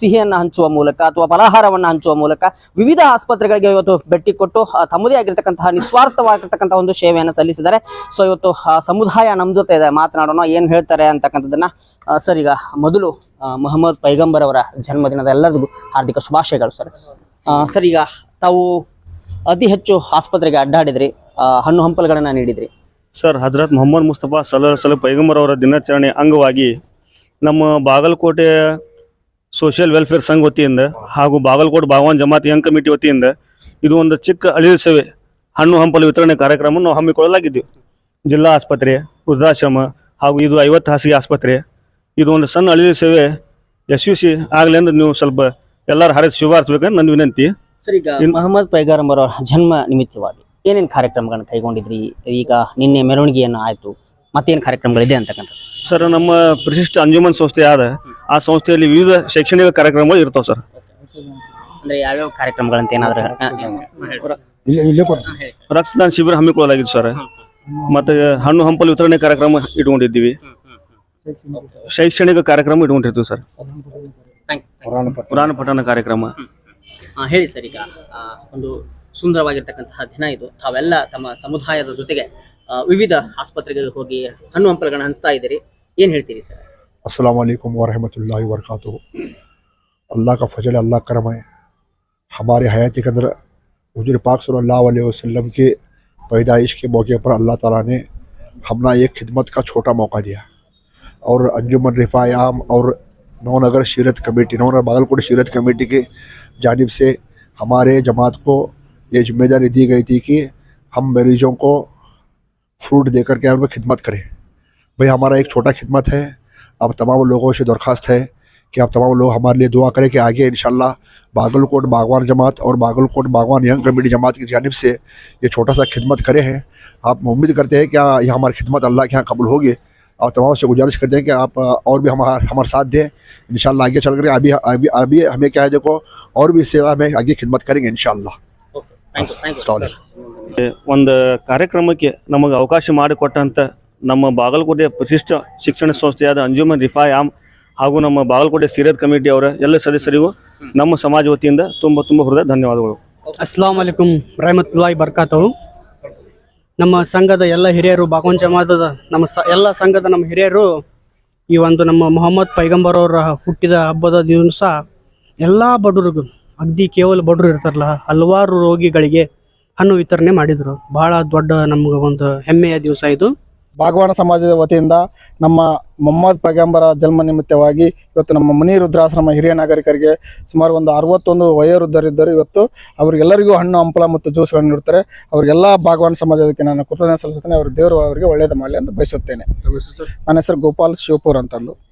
ಸಿಹಿಯನ್ನ ಹಂಚುವ ಮೂಲಕ ಅಥವಾ ಫಲಾಹಾರವನ್ನು ಹಂಚುವ ಮೂಲಕ ವಿವಿಧ ಆಸ್ಪತ್ರೆಗಳಿಗೆ ಇವತ್ತು ಭೇಟಿ ಕೊಟ್ಟು ತಮ್ಮದೇ ಆಗಿರ್ತಕ್ಕಂತಹ ನಿಸ್ವಾರ್ಥವಾಗಿರ್ತಕ್ಕಂತಹ ಒಂದು ಸೇವೆಯನ್ನು ಸಲ್ಲಿಸಿದ್ದಾರೆ. ಸೊ ಇವತ್ತು ಸಮುದಾಯ ನಮ್ಮ ಜೊತೆ ಇದೆ. ಮಾತನಾಡೋಣ, ಏನು ಹೇಳ್ತಾರೆ ಅಂತಕ್ಕಂಥದ್ದನ್ನ ಸರ್, ಈಗ ಮೊದಲು ಮೊಹಮ್ಮದ್ ಪೈಗಂಬರ್ ಅವರ ಜನ್ಮದಿನದ ಎಲ್ಲರಿಗೂ ಹಾರ್ದಿಕ ಶುಭಾಶಯಗಳು, ಸರ್. ಸರ್, ಈಗ ತಾವು ಅತಿ ಹೆಚ್ಚು ಆಸ್ಪತ್ರೆಗೆ ಅಡ್ಡಾಡಿದ್ರಿ ಹಣ್ಣು ಹಂಪಲುಗಳನ್ನು ನೀಡಿದ್ರಿ. ಸರ್, ಹಜರತ್ ಮೊಹಮ್ಮದ್ ಮುಸ್ತಫಾ ಸಲ ಸಲ ಪೈಗಂಬರ್ ಅವರ ದಿನಾಚರಣೆ ಅಂಗವಾಗಿ ನಮ್ಮ ಬಾಗಲಕೋಟೆ ಸೋಷಿಯಲ್ ವೆಲ್ಫೇರ್ ಸಂಘ ವತಿಯಿಂದ ಹಾಗೂ ಬಾಗಲಕೋಟೆ ಬಾಗವಾನ್ ಜಮಾತ್ ಯಂಗ್ ಕಮಿಟಿ ವತಿಯಿಂದ ಇದು ಒಂದು ಚಿಕ್ಕ ಅಳಿಲು ಸೇವೆ ಹಣ್ಣು ಹಂಪಲು ವಿತರಣೆ ಕಾರ್ಯಕ್ರಮವನ್ನು ನಾವು ಹಮ್ಮಿಕೊಳ್ಳಲಾಗಿದ್ದೀವಿ ಜಿಲ್ಲಾ ಆಸ್ಪತ್ರೆ ವೃದ್ಧಾಶ್ರಮ ಹಾಗೂ ಇದು ಐವತ್ತು ಹಾಸಿಗೆ ಆಸ್ಪತ್ರೆ. ಇದು ಒಂದು ಸಣ್ಣ ಅಳಿಲು ಸೇವೆ ಯಶಸ್ವಿ ಆಗಲಿ ಎಂದು ನೀವು ಸ್ವಲ್ಪ ಎಲ್ಲರೂ ಹರಿಸಿ ಶುಭಾರಿಸ್ಬೇಕಂತ ನನ್ನ ವಿನಂತಿ. ಸರ್ ಈಗ ಮೊಹಮ್ಮದ್ ಪೈಗಾರಂಬರ್ ಅವರ ಜನ್ಮ ನಿಮಿತ್ತವಾಗಿ ಏನೇನು ಕಾರ್ಯಕ್ರಮಗಳನ್ನು ಕೈಗೊಂಡಿದ್ರಿ? ಈಗ ನಿನ್ನೆ ಮೆರವಣಿಗೆಯನ್ನು ಆಯ್ತು. ಮತ್ತೇನು ಕಾರ್ಯಕ್ರಮಗಳಿದೆ ಅಂತಕ್ಕಂಥ ಸರ್ ನಮ್ಮ ಪ್ರಶಿಷ್ಟ ಅಂಜುಮನ್ ಸಂಸ್ಥೆ ಆದ ಆ ಸಂಸ್ಥೆಯಲ್ಲಿ ವಿವಿಧ ಶೈಕ್ಷಣಿಕ ಕಾರ್ಯಕ್ರಮಗಳು ಇರ್ತಾವೆ ಸರ್. ಅಂದ್ರೆ ಯಾವ್ಯಾವ ಕಾರ್ಯಕ್ರಮಗಳಂತ ಏನಾದ್ರು ಇಲ್ಲೇ ಇಲ್ಲೇ ಕೊಡು. ರಕ್ತದಾನ ಶಿಬಿರ ಹಮ್ಮಿಕೊಳ್ಳಲಾಗಿದೆ ಸರ್. ಮತ್ತೆ ಹಣ್ಣು ಹಂಪಲು ವಿತರಣೆ ಕಾರ್ಯಕ್ರಮ ಇಟ್ಕೊಂಡಿದ್ದೀವಿ. ಶೈಕ್ಷಣಿಕ ಕಾರ್ಯಕ್ರಮ ಇಟ್ಕೊಂಡಿರ್ತೀವಿ ಸರ್. ಪುರಾಣ ಪಠ ಪಠಣ ಕಾರ್ಯಕ್ರಮ. ಆ, ಹೇಳಿ ಸರ್ ಈಗ ಆ, ಒಂದು ಸುಂದರವಾಗಿರ್ತಕ್ಕಂತಹ ದಿನ ಇದು. ತಾವೆಲ್ಲ ತಮ್ಮ ಸಮುದಾಯದ ಜೊತೆಗೆ ವಿವಿಧ ಆಸ್ಪತ್ರೆಗೆ ಹೋಗಿ ಹಣ್ಣು ಹಂಪಲುಗಳನ್ನ ಹಂಚ್ತಾ ಇದ್ದೀರಿ ಏನ್ ಹೇಳ್ತೀರಿ ಸರ್ अस्सलाम वालेकुम वरहमतुल्लाहि वबरकातुहू अल्लाह का फजल अल्लाह करम है हमारे हयाती के अंदर हजूर पाक सल्लल्लाहु अलैहि वसल्लम के पैदाइश के मौके पर अल्लाह ताला ने हमना एक खिदमत का छोटा मौका दिया और अंजुमन रिफ़ायाम और नौनगर शीरत कमेटी नौनगर बागलकोट शीरत कमेटी के जानिब से हमारे जमात को ये जिम्मेदारी दी गई थी कि हम मरीजों को फ्रूट देकर के उनको खिदमत करें। भाई हमारा एक छोटा खिदमत है। अब तमाम लोगों से दरख्वास्त है कि आप तमाम लोग हमारे लिए दुआ करें कि आगे इंशाल्लाह बागलकोट बागवान जमात और बागलकोट बागवान यंग कमेटी जमात की जानब से ये छोटा सा खिदमत करे हैं। आप उम्मीद करते हैं कि ये हमारी खिदमत अल्लाह के यहाँ कबूल होगी। और तमाम से गुजारिश करते हैं कि आप और भी हमारा हमारे साथ दें। इंशाल्लाह आगे चल कर अभी अभी अभी हमें क्या है देखो और भी सेवा में आगे खिदमत करेंगे अस्सलाम वालेकुम। ಒಂದು ಕಾರ್ಯಕ್ರಮಕ್ಕೆ ನಮಗೆ ಅವಕಾಶ ಮಾಡಿಕೊಟ್ಟಂಥ ನಮ್ಮ ಬಾಗಲಕೋಟೆ ಪ್ರತಿಷ್ಠ ಶಿಕ್ಷಣ ಸಂಸ್ಥೆಯಾದ ಅಂಜುಮನ್ ರಿಫಾಯಾಮ್ ಹಾಗೂ ನಮ್ಮ ಬಾಗಲಕೋಟೆ ಸೀರತ್ ಕಮಿಟಿ ಅವರ ಎಲ್ಲ ಸದಸ್ಯರಿಗೂ ನಮ್ಮ ಸಮಾಜ ವತಿಯಿಂದ ತುಂಬ ತುಂಬ ಹೃದಯ ಧನ್ಯವಾದಗಳು. ಅಸ್ಲಾಂ ವಲೈಕುಮ್ ರಹಮತುಲ್ಲಾಹಿ ಬರ್ಕಾತವು ನಮ್ಮ ಸಂಘದ ಎಲ್ಲ ಹಿರಿಯರು ಬಾಗೋನ್ ಜಮಾತದ ನಮ್ಮ ಸ, ಎಲ್ಲ ಸಂಘದ ನಮ್ಮ ಹಿರಿಯರು, ಈ ಒಂದು ನಮ್ಮ ಮೊಹಮ್ಮದ್ ಪೈಗಂಬರ್ ಅವರ ಹುಟ್ಟಿದ ಹಬ್ಬದ ದಿವಸ ಎಲ್ಲ ಬಡವರಿಗೂ, ಅಗ್ದಿ ಕೇವಲ ಬಡವರು ಇರ್ತಾರಲ್ಲ, ಹಲವಾರು ರೋಗಿಗಳಿಗೆ ಹಣ್ಣು ವಿತರಣೆ ಮಾಡಿದರು. ಬಹಳ ದೊಡ್ಡ ನಮ್ಗೆ ಒಂದು ಹೆಮ್ಮೆಯ ದಿವಸ ಇದು. ಬಾಗವಾನ ಸಮಾಜದ ವತಿಯಿಂದ ನಮ್ಮ ಮೊಹಮ್ಮದ್ ಪೈಗಂಬರ ಜನ್ಮ ನಿಮಿತ್ತವಾಗಿ ಇವತ್ತು ನಮ್ಮ ಮುನಿ ರುದ್ರಾಶ್ರಮ ಹಿರಿಯ ನಾಗರಿಕರಿಗೆ ಸುಮಾರು ಒಂದು ಅರವತ್ತೊಂದು ವಯೋವೃದ್ಧರಿದ್ದರು. ಇವತ್ತು ಅವರಿಗೆಲ್ಲರಿಗೂ ಹಣ್ಣು ಹಂಪಲ ಮತ್ತು ಜ್ಯೂಸ್ಗಳನ್ನು ನೀಡುತ್ತಾರೆ. ಅವರಿಗೆಲ್ಲ ಭಾಗವಾನ ಸಮಾಜಕ್ಕೆ ನಾನು ಕೃತಜ್ಞತೆ ಸಲ್ಲಿಸುತ್ತೇನೆ. ಅವರು ದೇವರು ಅವರಿಗೆ ಒಳ್ಳೆಯದು ಮಾಡಲಿ ಅಂತ ಬಯಸುತ್ತೇನೆ. ನನ್ನ ಹೆಸರು ಗೋಪಾಲ್ ಶಿವಪುರ್ ಅಂತಂದು.